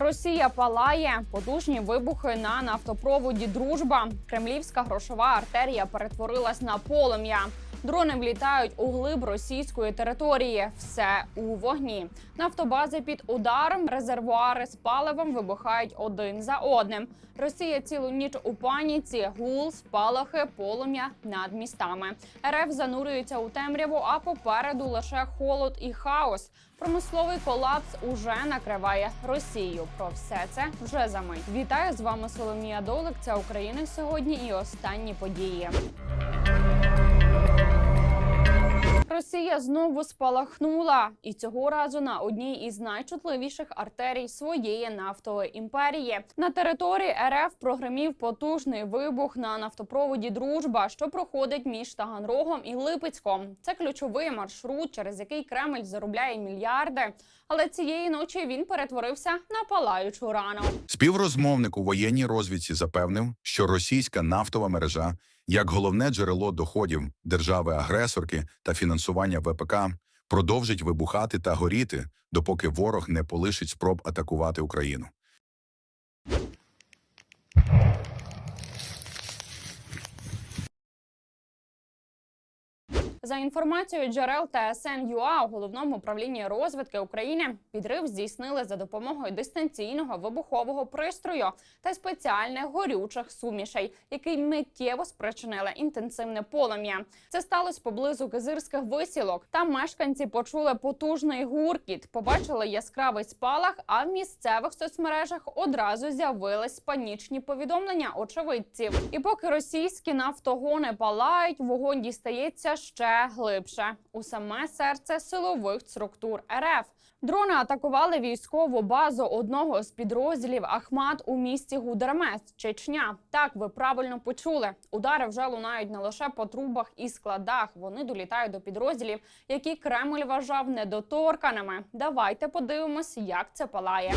Росія палає потужні вибухи на нафтопроводі. Дружба кремлівська грошова артерія перетворилась на полум'я. Дрони влітають у глиб російської території. Все у вогні. Нафтобази під ударом, резервуари з паливом вибухають один за одним. Росія цілу ніч у паніці, гул, спалахи, полум'я над містами. РФ занурюється у темряву, а попереду лише холод і хаос. Промисловий колапс уже накриває Росію. Про все це вже за мить. Вітаю з вами Соломія Долик. Це України сьогодні і останні події. Росія знову спалахнула, і цього разу на одній із найчутливіших артерій своєї нафтової імперії. На території РФ прогремів потужний вибух на нафтопроводі Дружба, що проходить між Таганрогом і Липецьком. Це ключовий маршрут, через який Кремль заробляє мільярди. Але цієї ночі він перетворився на палаючу рану. Співрозмовник у воєнній розвідці запевнив, що російська нафтова мережа як головне джерело доходів держави-агресорки та фінансування ВПК продовжить вибухати та горіти, допоки ворог не полишить спроб атакувати Україну. За інформацією джерел ТСН ЮА у головному управлінні розвідки України підрив здійснили за допомогою дистанційного вибухового пристрою та спеціальних горючих сумішей, які миттєво спричинили інтенсивне полум'я. Це сталося поблизу кизирських висілок. Там мешканці почули потужний гуркіт, побачили яскравий спалах. А в місцевих соцмережах одразу з'явились панічні повідомлення очевидців. І поки російські нафтогони палають, вогонь дістається ще глибше у саме серце силових структур РФ. Дрони атакували військову базу одного з підрозділів Ахмат у місті Гудермес, Чечня. Так ви правильно почули. Удари вже лунають не лише по трубах і складах. Вони долітають до підрозділів, які Кремль вважав недоторканими. Давайте подивимось, як це палає.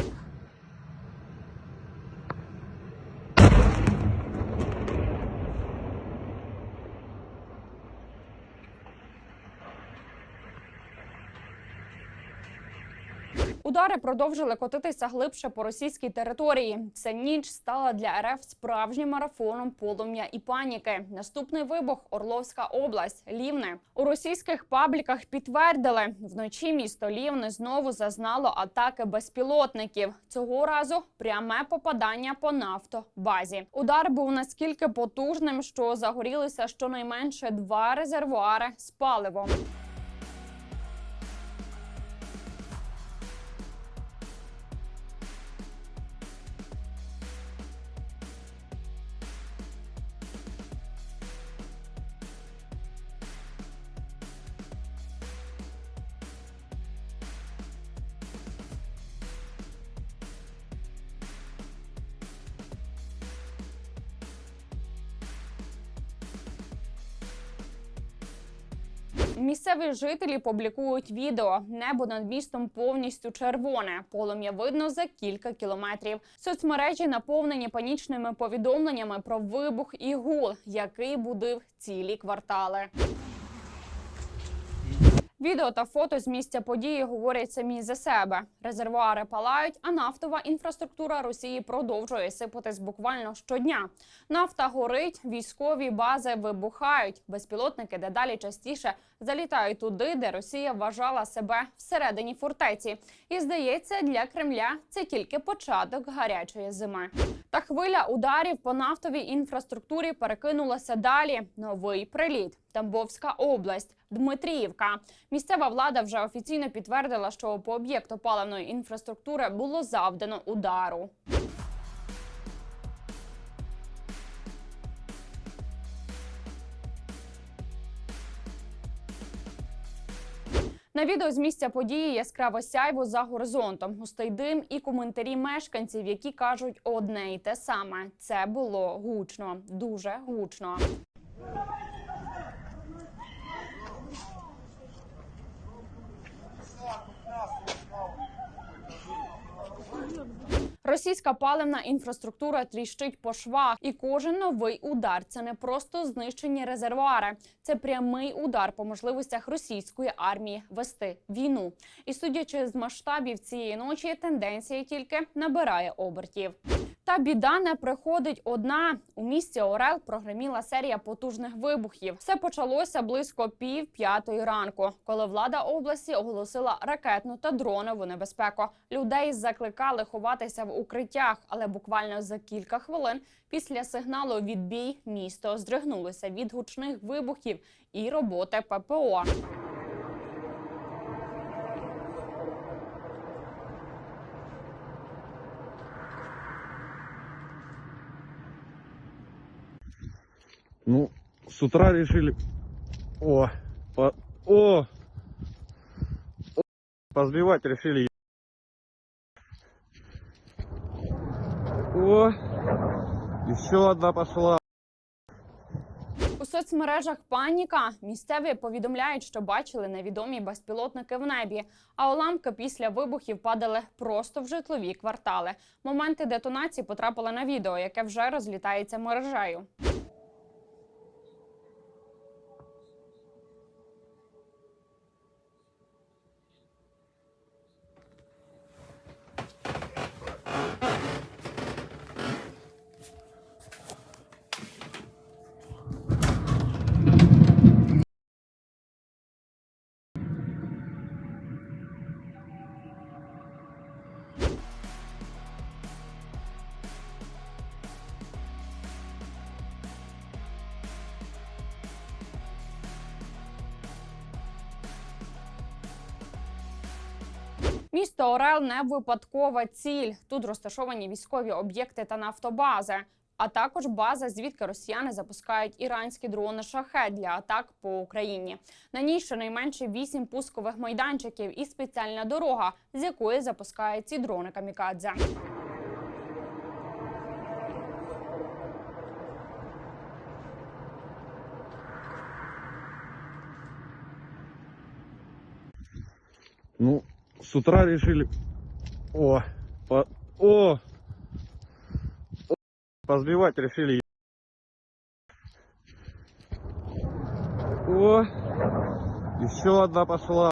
Удари продовжили котитися глибше по російській території. Ця ніч стала для РФ справжнім марафоном полум'я і паніки. Наступний вибух Орловська область, Лівне. У російських пабліках підтвердили, вночі місто Лівне знову зазнало атаки безпілотників. Цього разу пряме попадання по нафтобазі. Удар був наскільки потужним, що загорілися щонайменше два резервуари з паливом. Місцеві жителі публікують відео. Небо над містом повністю червоне. Полум'я видно за кілька кілометрів. Соцмережі наповнені панічними повідомленнями про вибух і гул, який будив цілі квартали. Відео та фото з місця події говорять самі за себе. Резервуари палають, а нафтова інфраструктура Росії продовжує сипатись буквально щодня. Нафта горить, військові бази вибухають. Безпілотники дедалі частіше залітають туди, де Росія вважала себе всередині фортеці. І здається, для Кремля це тільки початок гарячої зими. Та хвиля ударів по нафтовій інфраструктурі перекинулася далі. Новий приліт. Тамбовська область, Дмитріївка. Місцева влада вже офіційно підтвердила, що по об'єкту паливної інфраструктури було завдано удару. На відео з місця події яскраво сяйво за горизонтом, густий дим і коментарі мешканців, які кажуть одне й те саме. Це було гучно, дуже гучно. Російська паливна інфраструктура тріщить по швах, і кожен новий удар це не просто знищені резервуари, це прямий удар по можливостях російської армії вести війну. І судячи з масштабів цієї ночі, тенденція тільки набирає обертів. Та біда не приходить одна. У місті Орел прогреміла серія потужних вибухів. Все почалося близько пів п'ятої ранку, коли влада області оголосила ракетну та дронову небезпеку. Людей закликали ховатися в укриттях, але буквально за кілька хвилин після сигналу відбій місто здригнулося від гучних вибухів і роботи ППО. Ну, с утра решили... О, по- о, О, позбивать решили. О, еще одна пошла. У соцмережах паніка. Місцеві повідомляють, що бачили невідомі безпілотники в небі. А уламки після вибухів падали просто в житлові квартали. Моменти детонації потрапили на відео, яке вже розлітається мережею. Місто Орел не випадкова ціль. Тут розташовані військові об'єкти та нафтобази. А також база, звідки росіяни запускають іранські дрони шахет для атак по Україні. На ній щонайменше вісім пускових майданчиків і спеціальна дорога, з якої запускають ці дрони камікадзе. Ну, с утра решили... О, по- о, О, позбивать решили. О, еще одна пошла.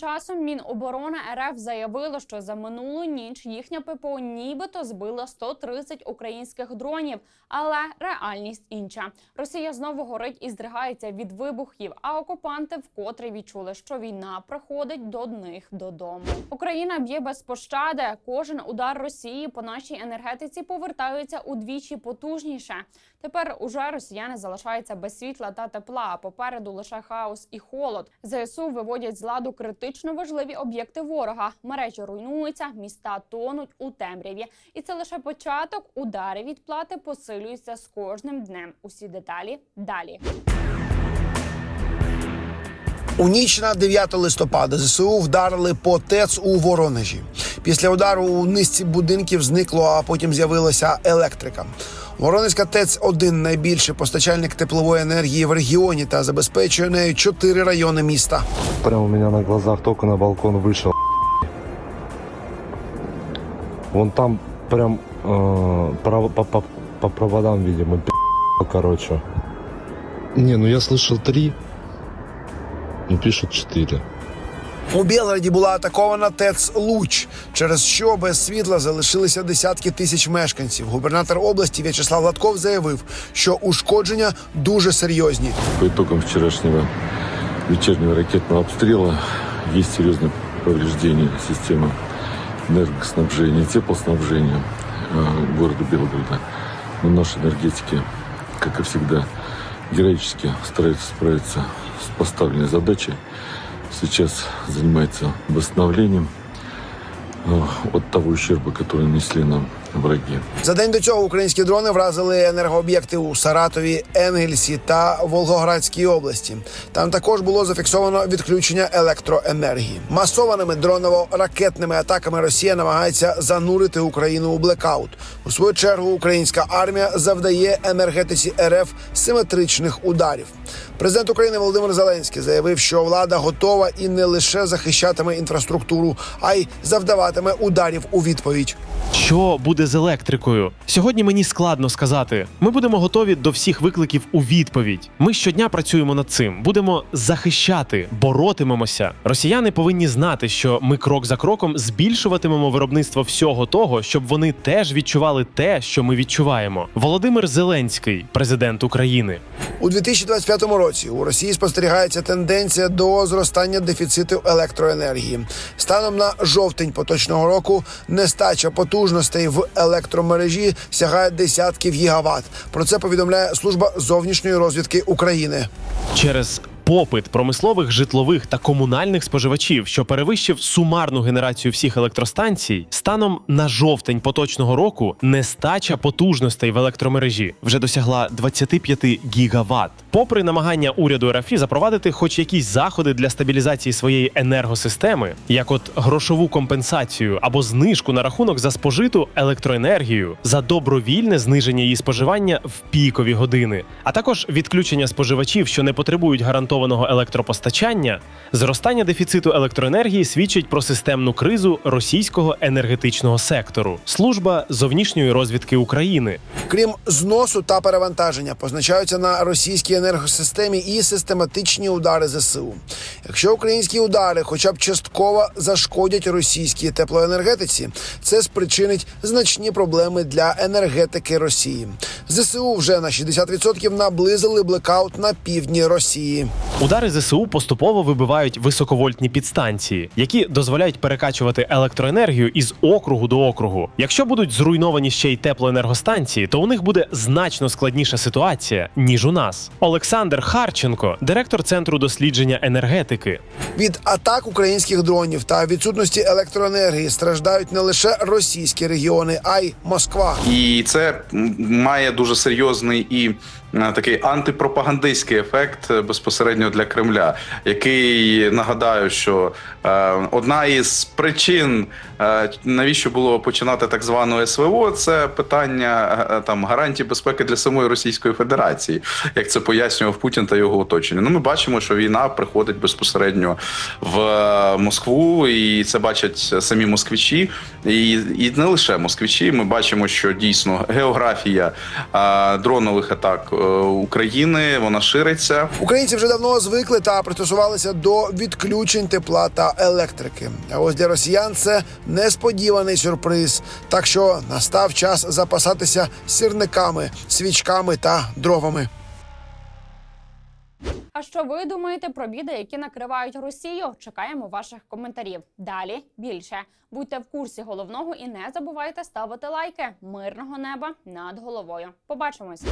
Часом Міноборони РФ заявило, що за минулу ніч їхня ППО нібито збила 130 українських дронів, але реальність інша. Росія знову горить і здригається від вибухів. А окупанти вкотре відчули, що війна приходить до них додому. Україна б'є без пощади. Кожен удар Росії по нашій енергетиці повертаються удвічі потужніше. Тепер уже росіяни залишаються без світла та тепла. а Попереду лише хаос і холод. ЗСУ виводять з ладу критично важливі об'єкти ворога. Мережі руйнуються, міста тонуть у темряві. І це лише початок. Удари відплати посилюються з кожним днем. Усі деталі далі. У ніч на 9 листопада ЗСУ вдарили по ТЕЦ у Воронежі. Після удару у низці будинків зникло, а потім з'явилася електрика. Воронезька ТЕЦ один найбільший постачальник теплової енергії в регіоні та забезпечує нею чотири райони міста. Прямо у меня на глазах только на балкон вышел. Вон там прям э, право- по, по- по проводам, видимо, пи***, короче. Не, ну я слышал три. Ну пишут четыре. У Білгороді була атакована ТЕЦ Луч, через що без світла залишилися десятки тисяч мешканців. Губернатор області В'ячеслав Латков заявив, що ушкодження дуже серйозні. По итогам вчерашнего вечернего ракетного обстрела есть серьезное повреждение системы энергоснабжения, теплоснабжения э, города Белгорода. Но наши энергетики, как и всегда, героически стараются справиться с поставленной. Сейчас занимается восстановлением э, от того ущерба, который нанесли нам враги. За день до цього українські дрони вразили енергооб'єкти у Саратові, Енгельсі та Волгоградській області. Там також було зафіксовано відключення електроенергії. Масованими дроново-ракетними атаками Росія намагається занурити Україну у блекаут. У свою чергу українська армія завдає енергетиці РФ симетричних ударів. Президент України Володимир Зеленський заявив, що влада готова і не лише захищатиме інфраструктуру, а й завдаватиме ударів у відповідь. Що буде з електрикою? Сьогодні мені складно сказати. Ми будемо готові до всіх викликів у відповідь. Ми щодня працюємо над цим, будемо захищати, боротимемося. Росіяни повинні знати, що ми крок за кроком збільшуватимемо виробництво всього того, щоб вони теж відчували те, що ми відчуваємо. Володимир Зеленський, президент України. У 2025 році у Росії спостерігається тенденція до зростання дефіциту електроенергії. Станом на жовтень поточного року нестача потужностей в електромережі сягає десятків гігават. Про це повідомляє служба зовнішньої розвідки України. через попит промислових, житлових та комунальних споживачів, що перевищив сумарну генерацію всіх електростанцій, станом на жовтень поточного року нестача потужностей в електромережі вже досягла 25 гігават. Попри намагання уряду РФ запровадити хоч якісь заходи для стабілізації своєї енергосистеми, як от грошову компенсацію або знижку на рахунок за спожиту електроенергію, за добровільне зниження її споживання в пікові години, а також відключення споживачів, що не потребують гарантованого електропостачання, зростання дефіциту електроенергії свідчить про системну кризу російського енергетичного сектору. Служба зовнішньої розвідки України. Крім зносу та перевантаження, позначаються на російській енергосистемі і систематичні удари ЗСУ. Якщо українські удари, хоча б частково зашкодять російській теплоенергетиці, це спричинить значні проблеми для енергетики Росії. ЗСУ вже на 60% наблизили блекаут на півдні Росії. Удари ЗСУ поступово вибивають високовольтні підстанції, які дозволяють перекачувати електроенергію із округу до округу. Якщо будуть зруйновані ще й теплоенергостанції, то у них буде значно складніша ситуація ніж у нас. Олександр Харченко, директор центру дослідження енергетики. Від атак українських дронів та відсутності електроенергії страждають не лише російські регіони, а й Москва. І це має дуже серйозний і такий антипропагандистський ефект е, безпосередньо для Кремля, який нагадаю, що е, одна із причин, е, навіщо було починати так звану СВО, це питання е, там гарантій безпеки для самої Російської Федерації, як це пояснював Путін та його оточення. Ну, ми бачимо, що війна приходить безпосередньо в е, Москву, і це бачать самі москвичі, і, і не лише москвичі. Ми бачимо, що дійсно географія дронових атак е, України вона шириться. Українці вже давно звикли та пристосувалися до відключень тепла та електрики. А ось для росіян це несподіваний сюрприз. Так що настав час запасатися сірниками, свічками та дровами. А що ви думаєте про біди, які накривають Росію? Чекаємо ваших коментарів. Далі більше будьте в курсі головного і не забувайте ставити лайки. Мирного неба над головою. Побачимось.